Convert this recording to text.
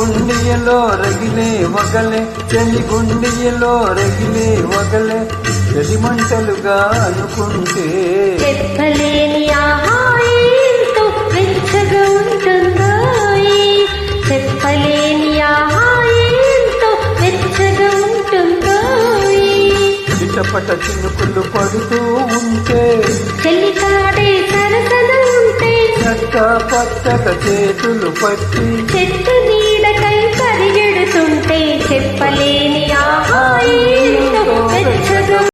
చెలి గుండియలో రగిలే వగలే. చెలి గుండియలో రగిలే వగలే. చెలి మంటలుగా అనుకుంటే. చెప్పలేని ఆహాయంతో వెచ్చగా ఉంటుందో చెప్పలేని ఆహాయంతో వెచ్చగా ఉంటుందో చిటపట చినుకులు పడుతూ ఉంటే. ఉంటే చక్క పచ్చక చేతులు పట్టి చెట్టు నీడక